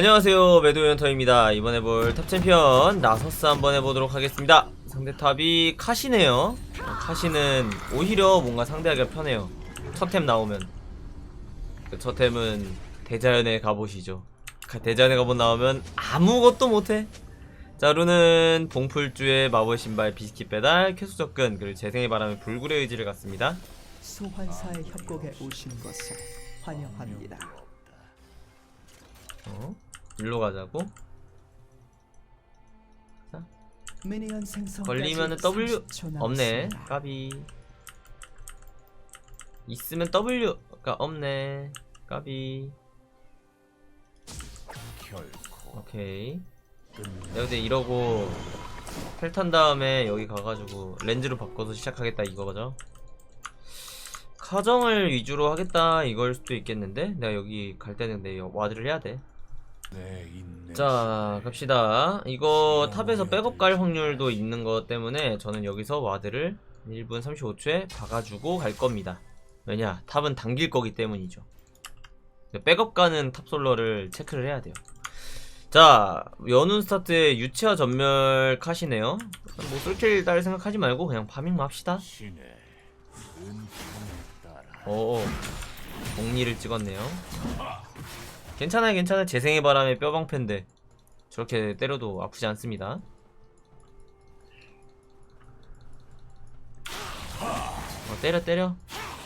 안녕하세요. 매도연터입니다. 이번에 볼 탑챔피언 나서스 한번 해보도록 하겠습니다. 상대 탑이 카시네요. 카시는 오히려 뭔가 상대하기가 편해요. 첫 템 나오면. 그첫 템은 대자연의 갑옷이죠. 가- 대자연의 갑옷 나오면 아무것도 못해. 자 루는 봉풀주의 마법 신발 비스킷 배달 쾌수 접근 그리고 재생의 바람에 불굴의 의지를 갖습니다. 소환사의 협곡에 오신 것을 환영합니다. 어? 일로 가자고. 생성 걸리면은 W 없네. 까비. 있으면 W가 없네. 까비. 오케이. 내가 근데 이러고 펠탄 다음에 여기 가가지고 렌즈로 바꿔서 시작하겠다 이거죠? 카정을 위주로 하겠다 이걸 수도 있겠는데? 내가 여기 갈 때는 내 와드를 해야 돼 자 갑시다. 이거 탑에서 백업 갈 확률도 있는 것 때문에 저는 여기서 와드를 1분 35초에 박아주고 갈 겁니다. 왜냐 탑은 당길 거기 때문이죠. 백업 가는 탑솔러를 체크를 해야 돼요. 자 연운 스타트의 유치화 전멸 컷이네요. 뭐 솔킬 딸 생각하지 말고 그냥 파밍만 합시다. 오 공리를 찍었네요 괜찮아요 괜찮아요. 재생의 바람에 뼈방패인데 저렇게 때려도 아프지 않습니다. 어 때려 때려.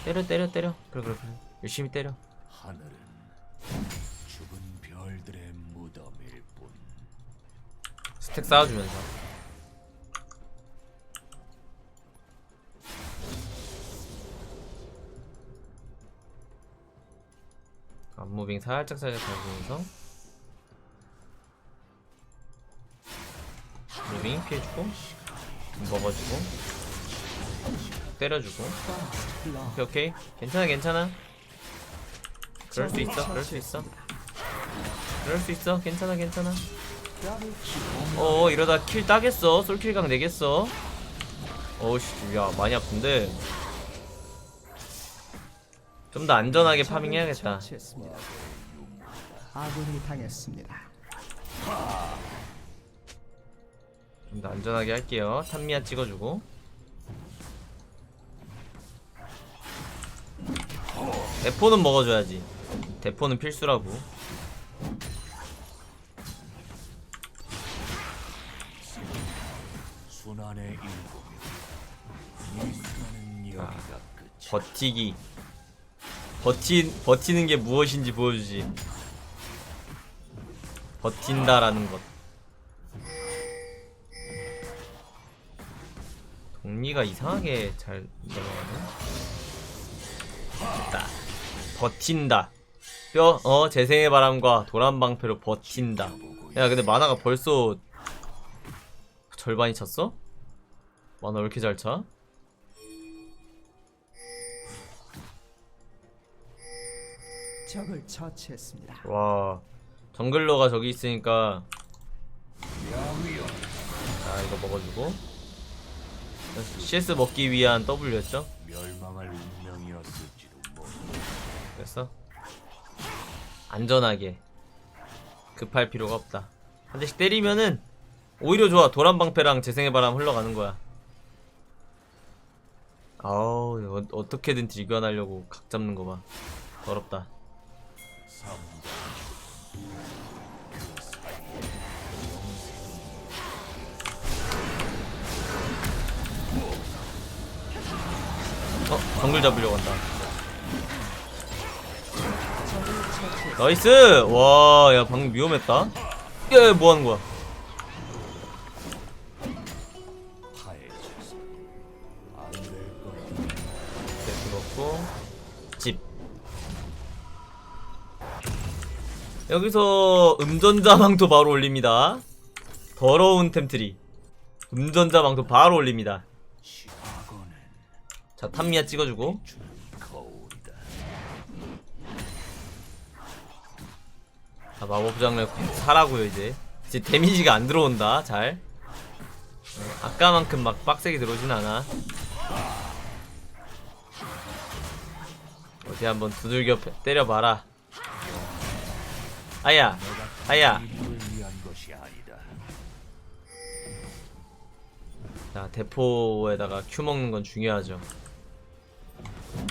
때려 때려 때려. 그래 그래 그래. 열심히 때려. 하늘은 죽은 별들의 무덤일 뿐. 스택 쌓아주면서 앞무빙 살짝 살짝 잡으면서. 무빙 피해주고 먹어주고 때려주고. 오케이 오케이. 괜찮아 괜찮아. 그럴 수 있어 그럴 수 있어. 그럴 수 있어 괜찮아 괜찮아. 어 이러다 킬 따겠어. 솔킬각 내겠어. 어우씨 야 많이 아픈데 좀 더 안전하게 파밍해야겠다 처치했습니다. 아군이 당했습니다. 좀 더 안전하게 할게요 탄미아 찍어주고 대포는 먹어줘야지 대포는 필수라고 순환의 일곱. 이 순환은 여기가 끝이. 버티기 버티, 버티는 게 무엇인지 보여주지. 버틴다라는 것. 동리가 이상하게 잘 넘어가네. 됐다. 버틴다. 뼈, 어, 재생의 바람과 도란 방패로 버틴다. 야 근데 만화가 벌써 절반이 찼어? 만화 왜 이렇게 잘 차? 적을 처치했습니다. 와 정글러가 저기 있으니까. 자 이거 먹어주고. CS 먹기 위한 W였죠? 멸망할 운명이었을지도. 됐어. 안전하게. 급할 필요가 없다. 한 대씩 때리면은 오히려 좋아. 도란방패랑 재생의 바람 흘러가는 거야. 아우 어, 어떻게든 딜견하려고 각 잡는 거봐. 더럽다 어 정글 잡으려고 한다. 나이스! 와 야 방금 위험했다. 야 뭐하는 거야 여기서 음전자망도 바로 올립니다. 더러운 템트리. 음전자망도 바로 올립니다. 자 탐미야 찍어주고. 자 마법장을 사라고요 이제. 이제 데미지가 안 들어온다 잘. 어, 아까만큼 막 빡세게 들어오진 않아. 어디 한번 두들겨 패- 때려봐라 아야 아야. 자 대포에다가 큐 먹는 건 중요하죠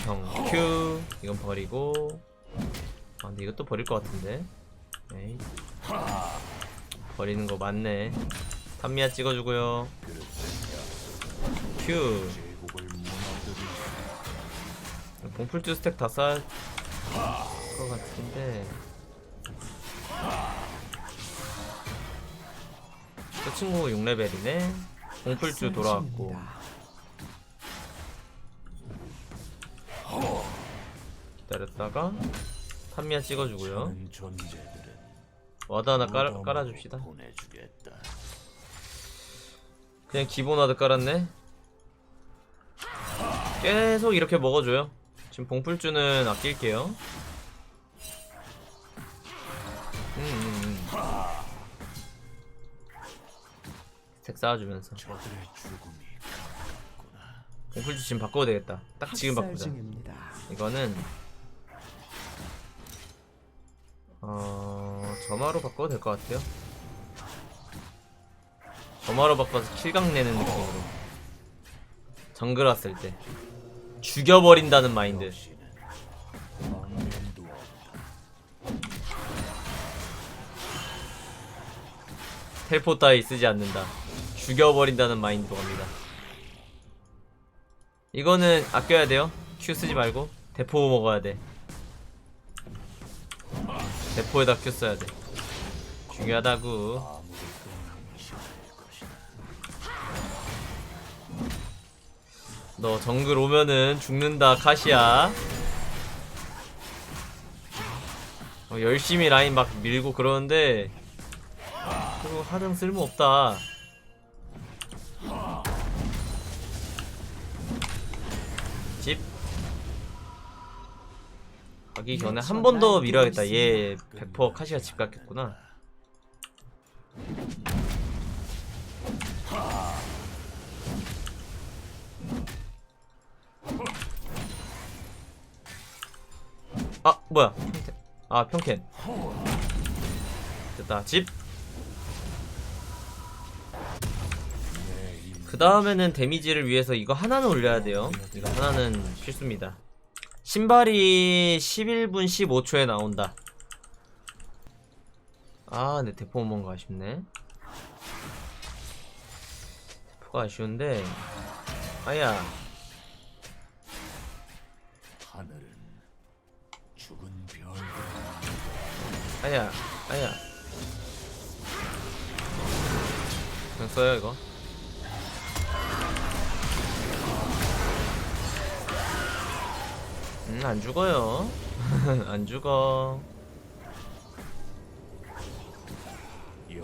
형큐 이건 버리고 아 근데 이것도 버릴 것 같은데 에이. 버리는 거 맞네 탄미야 찍어주고요 큐. 봉풀주 스택 다쌀것 같은데 저 친구 6레벨이네. 봉풀주 돌아왔고. 기다렸다가 탄미야 찍어주고요. 와드 하나 깔, 깔아줍시다. 그냥 기본 와드 깔았네. 계속 이렇게 먹어줘요. 지금 봉풀주는 아낄게요. 음, 음, 음. 스택 쌓아주면서 저들의 죽음이. 봉풀주 지금 바꿔도 되겠다 딱 지금 바꾸자 중입니다. 이거는 어 점화로 바꿔도 될 것 같아요. 점화로 바꿔서 킬각 내는 느낌으로 정글 왔을 때 죽여버린다는 마인드. 텔포 따위 쓰지 않는다. 죽여버린다는 마인드로 갑니다. 이거는 아껴야 돼요. Q 쓰지 말고 대포 먹어야 돼. 대포에다 Q 써야 돼. 중요하다구. 너 정글 오면은 죽는다 카시야. 어, 열심히 라인 막 밀고 그러는데 그리고 하등 쓸모 없다. 가기 전에 한 번 더 밀어야겠다. 얘 100% 카시가 집 갔겠구나. 아 뭐야? 평캔. 아 평캔. 됐다. 집. 그 다음에는 데미지를 위해서 이거 하나는 올려야 돼요. 이거 하나는 필수입니다. 신발이 11분 15초에 나온다. 아, 근데 대포 뭔가 아쉽네. 대포가 아쉬운데. 아야, 하늘은 죽은 별들 아야, 아야. 그냥 써요, 이거. 음, 안 죽어요. 안 죽어. 영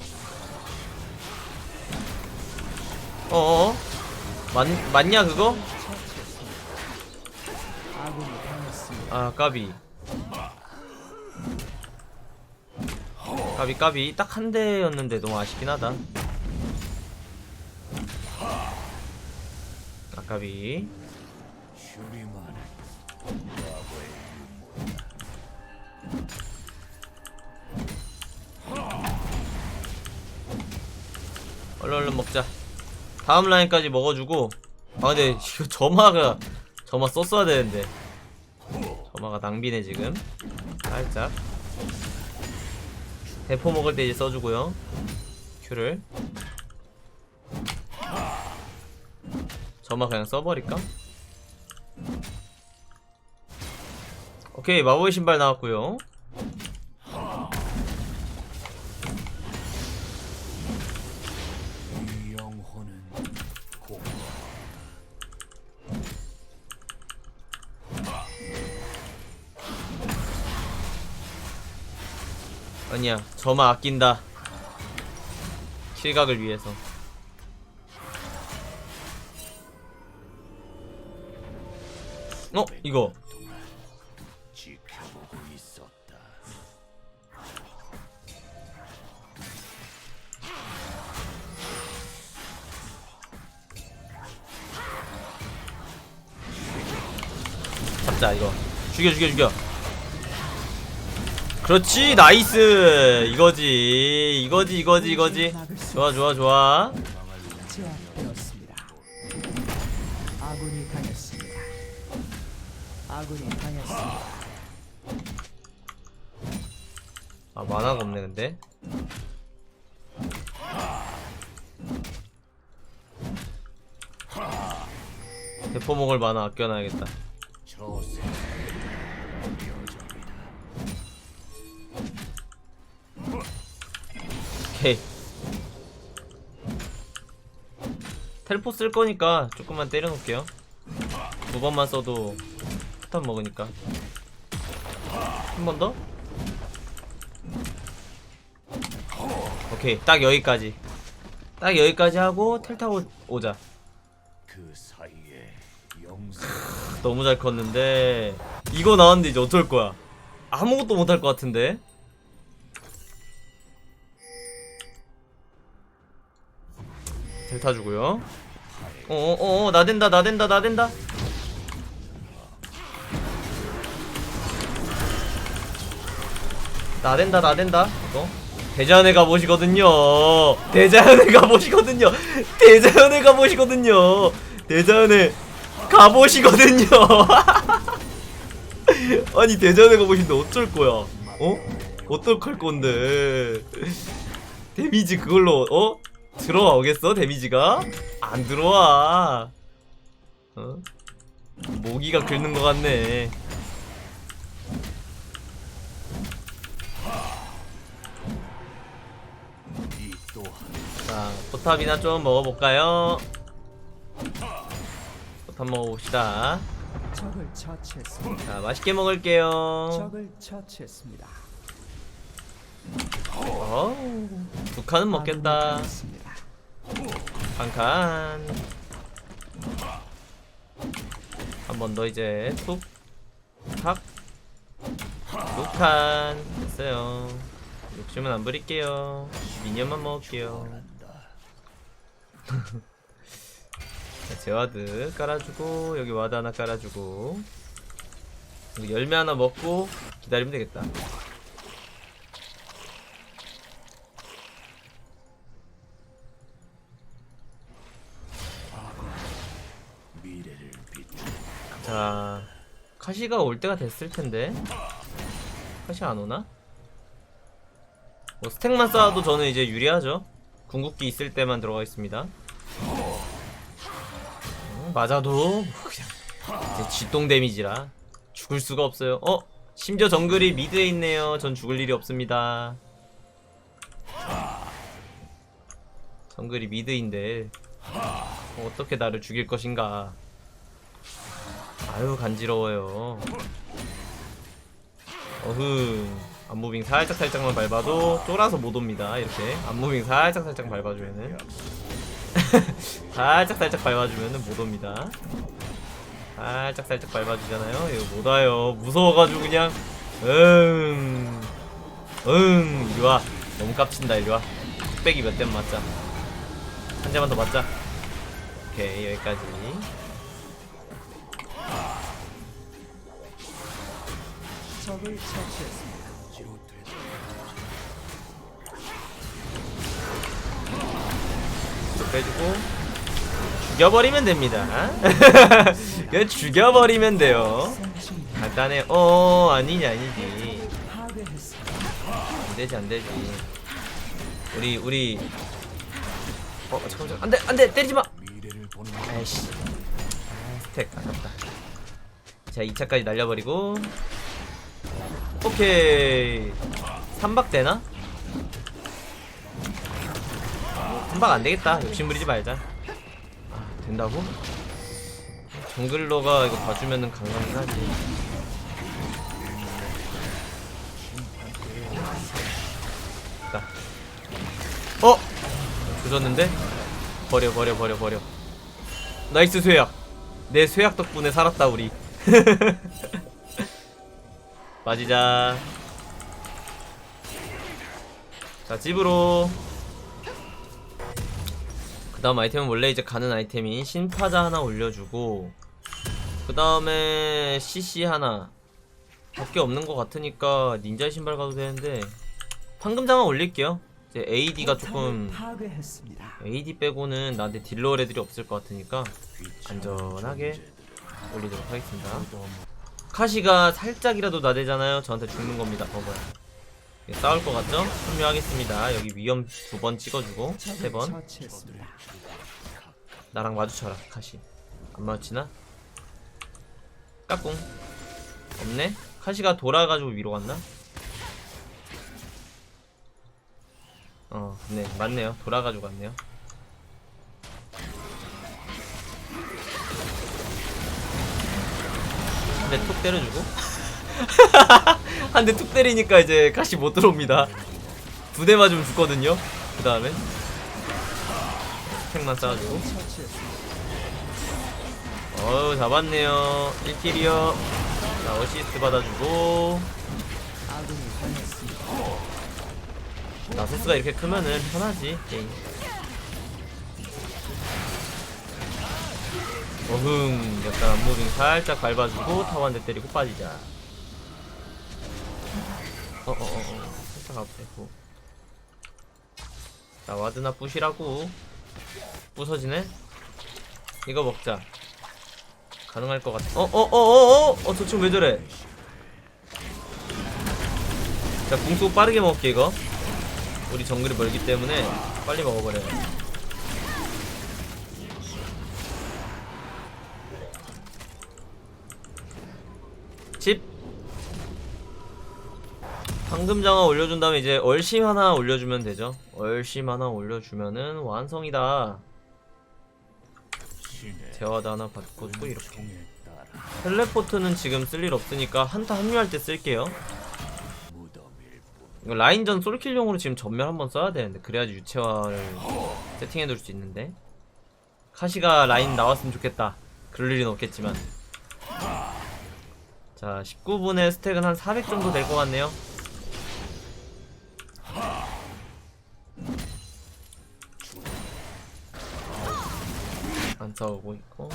어어? 맞, 맞냐, 그거? 아, 까비. 까비, 까비. 딱 한 대였는데 너무 아쉽긴 하다. 아, 까비. 다음 라인까지 먹어주고. 아 근데 이거 점화가 점화 썼어야 되는데. 점화가 낭비네 지금. 살짝. 대포 먹을 때 이제 써주고요. 큐를. 점화 그냥 써버릴까? 오케이 마법의 신발 나왔고요. 이 영혼은 공허 점화 아낀다. 킬각을 위해서. 어 이거. 잡자 이거 죽여 죽여 죽여 그렇지 나이스 이거지 이거지 이거지 이거지 좋아 좋아 좋아 제압되었습니다. 아군이 당했습니다. 아군이 당했습니다. 아 만화가 없네 근데 대포 먹을 만화 아껴놔야겠다 오케이. 텔포 쓸 거니까 조금만 때려놓을게요. 두 번만 써도 폭탄 먹으니까. 한 번 더? 오케이 딱 여기까지. 딱 여기까지 하고 텔 타고 오자. 그 사이에 너무 잘 컸는데 이거 나왔는데 이제 어쩔 거야? 아무것도 못할 것 같은데 텔 타주고요. 어어어 나댄다 나댄다 나댄다. 나댄다 나댄다. 이거. 대자연의 갑옷이거든요. 대자연의 갑옷이거든요. 대자연의 갑옷이거든요. 대자연의 갑옷이거든요. 아니 대자연의 갑옷인데 어쩔 거야? 어? 어떡할 건데? 데미지 그걸로 어? 들어오겠어 데미지가? 안 들어와 어? 모기가 긁는 것 같네 자 포탑이나 좀 먹어볼까요? 포탑 먹어봅시다 적을 처치했습니다. 자 맛있게 먹을게요 적을 처치했습니다. 어우 두 칸은 먹겠다 아군이 당했습니다. 한칸. 한 번 더 이제 툭탁두칸. 됐어요. 욕심은 안 부릴게요. 미니언만 먹을게요. 자, 제와드 깔아주고 여기 와드 하나 깔아주고. 열매 하나 먹고 기다리면 되겠다 미래를 비추 자 카시가 올 때가 됐을 텐데. 카시 안 오나? 뭐 스택만 쌓아도 저는 이제 유리하죠. 궁극기 있을 때만 들어가 있습니다. 어, 맞아도 뭐 그냥 이제 쥐똥 데미지라 죽을 수가 없어요. 어? 심지어 정글이 미드에 있네요. 전 죽을 일이 없습니다. 정글이 미드인데 어, 어떻게 나를 죽일 것인가 아유 간지러워요 어흥 안무빙 살짝 살짝만 밟아도 쫄아서 못 옵니다 이렇게 안무빙 살짝 살짝 밟아주면은 살짝 살짝 밟아주면은 못 옵니다 살짝 살짝 밟아주잖아요 이거 못 와요 무서워가지고 그냥 응 응, 이리 와. 너무 깝친다, 이리 와. 뚝배기 몇 대만 맞자. 한 대만 더 맞자. 오케이, 여기까지. 적을 처치했습니다. 또 빼주고 죽여버리면 됩니다. 그냥 죽여버리면 돼요. 간단해. 어 아니지 아니지. 안 되지 안 되지. 우리 우리 어 잠깐 잠깐 안돼 안돼 때리지 마. 아이씨. 아, 스택 아깝다. 자 2차까지 날려버리고 오케이 3박 되나? 한박 안되겠다 욕심부리지 말자 아 된다고? 정글러가 이거 봐주면은 강감긴 하지 됐다 어? 조졌는데? 버려 버려 버려 버려 나이스 쇠약 내 쇠약 덕분에 살았다 우리 맞이자 자 집으로 그 다음 아이템은 원래 이제 가는 아이템이 신파자 하나 올려주고 그 다음에 CC 하나 밖에 없는 것 같으니까 닌자 신발 가도 되는데 황금 장화 올릴게요. 이제 AD가 조금. AD 빼고는 나한테 딜러 애들이 없을 것 같으니까 안전하게 올리도록 하겠습니다. 카시가 살짝이라도 나대잖아요. 저한테 죽는 겁니다. 버버야. 예, 싸울 것 같죠? 합류하겠습니다. 여기 위험 두 번 찍어주고 세 번. 나랑 마주쳐라 카시. 안 마주치나? 까꿍. 없네? 카시가 돌아가지고 위로 갔나? 어, 네, 맞네요. 돌아가지고 갔네요. 대 툭 때려주고. 한 대 툭 때리니까 이제 카시 못 들어옵니다. 두 대 맞으면 죽거든요. 그 다음에. 스택만 쌓아주고. 어우 잡았네요 1킬이요 자 어시스트 받아주고. 나소스가 이렇게 크면은 편하지 게임 어흥 약간 앞무빙 살짝 밟아주고 타고 한대 때리고 빠지자. 어어 어 어. 살짝 앞에고. 자 와드나 부시라고. 부서지네? 이거 먹자. 가능할 것 같아. 어어어어어! 어, 저 친구 왜 저래? 자 궁수 빠르게 먹을게 이거. 우리 정글이 멀기 때문에 빨리 먹어버려. 황금 장화 올려준 다음에 이제 얼심 하나 올려주면 되죠. 얼심 하나 올려주면은 완성이다. 재화도 하나 받고 또 이렇게. 통에 따라 텔레포트는 지금 쓸 일 없으니까 한타 합류할 때 쓸게요. 라인전 솔킬용으로 지금 전멸 한번 써야 되는데 그래야지 유채화를 세팅해 둘 수 있는데 카시가 라인 나왔으면 좋겠다 그럴 일은 없겠지만 자 19분에 스택은 한 400 정도 될 것 같네요 안 싸우고 있고.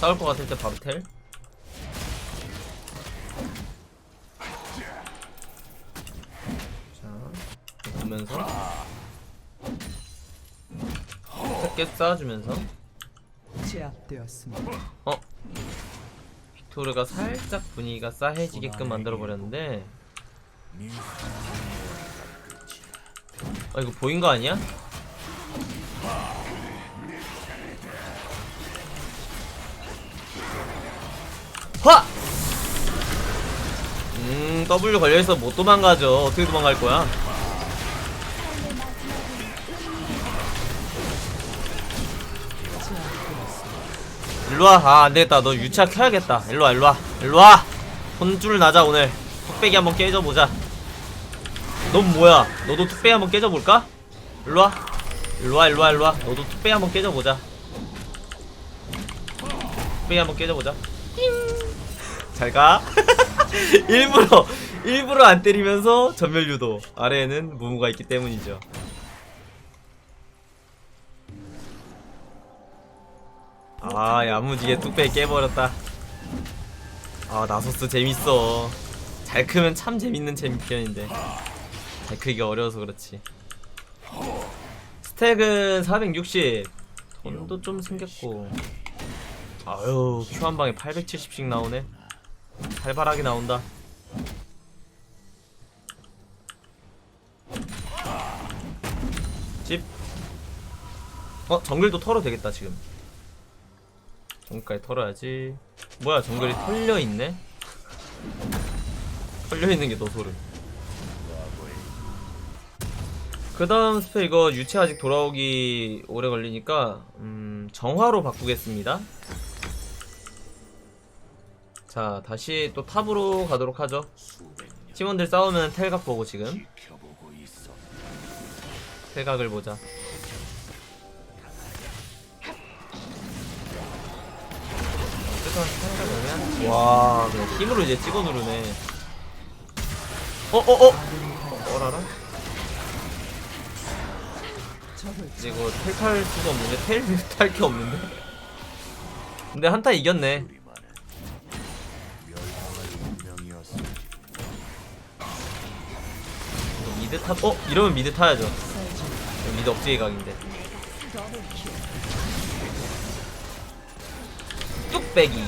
싸울 것 같을 때 바로 텔. 자, 보면서. 섞게 쌓아주면서. 제압되었습니다. 어? 빅토르가 살짝 분위기가 싸해지게끔 만들어 버렸는데. 네아 이거 보인 거 아니야? 음 W 걸려있어. 못 도망가죠. 어떻게 도망갈 거야? 일로와. 아 안되겠다. 너 유치아 켜야겠다. 일로와 일로와. 일로와. 혼줄 나자 오늘. 뚝배기 한번 깨져보자. 넌 뭐야? 너도 뚝배기 한번 깨져볼까? 일로와. 일로와 일로와 일로와. 너도 뚝배기 한번 깨져보자. 뚝배기 한번 깨져보자 잘가. 일부러 일부러 안 때리면서 전멸 유도. 아래에는 무무가 있기 때문이죠. 아 야무지게 뚝배기 깨버렸다. 아 나소스 재밌어. 잘 크면 참 재밌는 챔피언인데. 잘 크기가 어려워서 그렇지. 스택은 460 돈도 좀 생겼고. 아유 큐 한 방에 870씩 나오네 활발하게 나온다. 집. 어? 정글도 털어도 되겠다 지금. 정글까지 털어야지. 뭐야 정글이 털려있네? 털려있는 게더 소름 그 다음 스페 이거 유체 아직 돌아오기 오래 걸리니까 음 정화로 바꾸겠습니다 자 다시 또 탑으로 가도록 하죠. 팀원들 싸우면 텔각 보고 지금. 텔각을 보자. 와 그냥 힘으로 이제 찍어 누르네. 어어어. 어라라? 이제 이거 텔탈 수가 없는데 텔 탈 게 없는데? 근데 한타 이겼네 탑 어? 이러면 미드 타야죠. 미드 억제기 각인데. 뚝배기.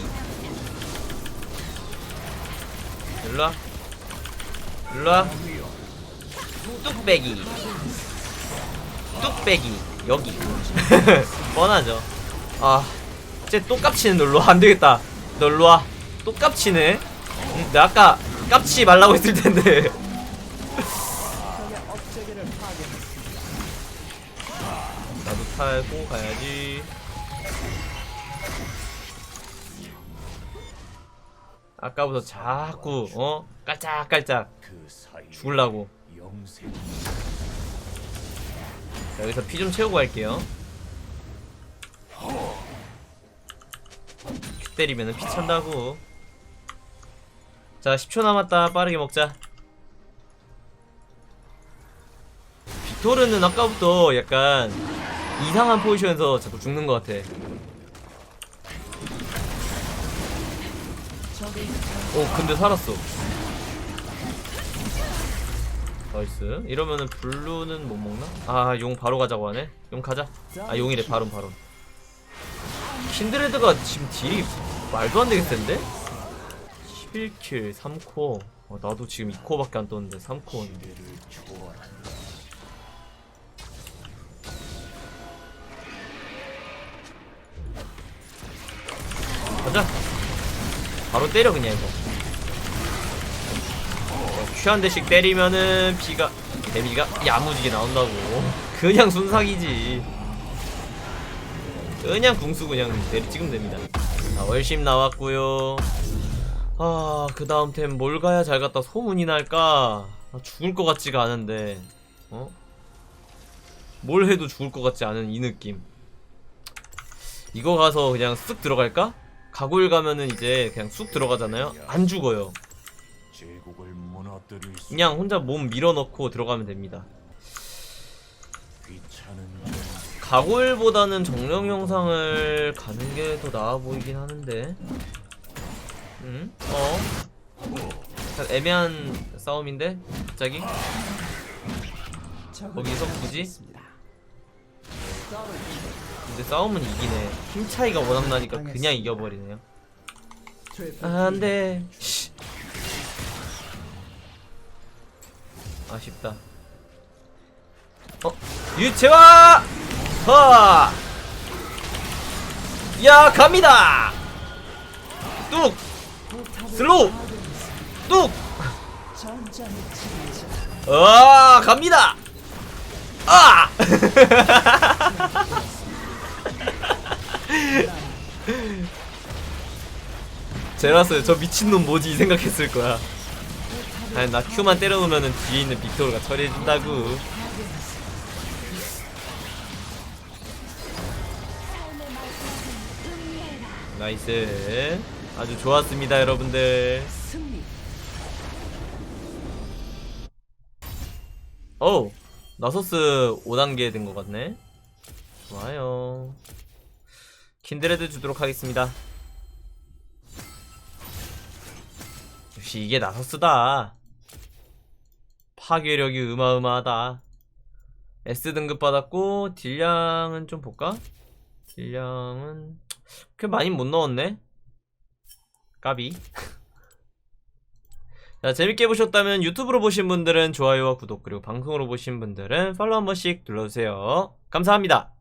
일로와. 일로와. 뚝배기. 뚝배기. 여기. 뻔하죠. 아 쟤 똑깝치는 놀러 안 되겠다. 너 일로와. 똑깝치네. 음, 내가 아까 깝치 말라고 했을 텐데 타고 가야지. 아까부터 자꾸 어? 깔짝깔짝 죽을라고. 자, 여기서 피 좀 채우고 갈게요. 큐 때리면은 피 찬다고. 자 10초 남았다. 빠르게 먹자. 빅토르는 아까부터 약간 이상한 포지션에서 자꾸 죽는 것 같아. 오 근데 살았어. 나이스. 이러면은 블루는 못 먹나? 아 용 바로 가자고 하네. 용 가자. 아 용이래. 바론 바론. 킨드레드가 지금 딜이 말도 안 되게 센데? 11킬 3코어 어, 나도 지금 2코어밖에 안 떴는데 3코어인데 가자. 바로 때려 그냥 이거. 어, 큐한 대씩 때리면은 피가 데미지가 야무지게 나온다고. 그냥 순삭이지. 그냥 궁수 그냥 내리 찍으면 됩니다. 자 월심 나왔고요. 아그 다음 템 뭘 가야 잘 갔다 소문이 날까? 아, 죽을 것 같지가 않은데. 어? 뭘 해도 죽을 것 같지 않은 이 느낌. 이거 가서 그냥 쓱 들어갈까? 가골 가면은 이제 그냥 쑥 들어가잖아요. 안 죽어요. 그냥 혼자 몸 밀어넣고 들어가면 됩니다. 가골보다는 정령 영상을 가는 게 더 나아 보이긴 하는데. 음? 어? 약간 애매한 싸움인데? 갑자기? 거기서 굳이? 근데 싸움은 이기네. 힘 차이가 워낙 나니까 그냥 이겨버리네요. 아, 안 돼. 씨. 아쉽다. 어? 유채화! 허! 야, 갑니다! 뚝! 슬로우! 뚝! 아, 갑니다! 아! 제라스 저 미친놈 뭐지 이 생각했을 거야. 아니 나 Q만 때려놓으면은 뒤에 있는 빅토르가 처리해준다고. 나이스. 아주 좋았습니다 여러분들. 어우 나소스 5단계 된 것 같네. 좋아요 킨드레드 주도록 하겠습니다 역시 이게 나소스다 파괴력이 어마어마하다 S등급 받았고 딜량은 좀 볼까? 딜량은 그렇게 많이 못 넣었네 까비 자, 재밌게 보셨다면 유튜브로 보신 분들은 좋아요와 구독 그리고 방송으로 보신 분들은 팔로우 한 번씩 눌러주세요. 감사합니다.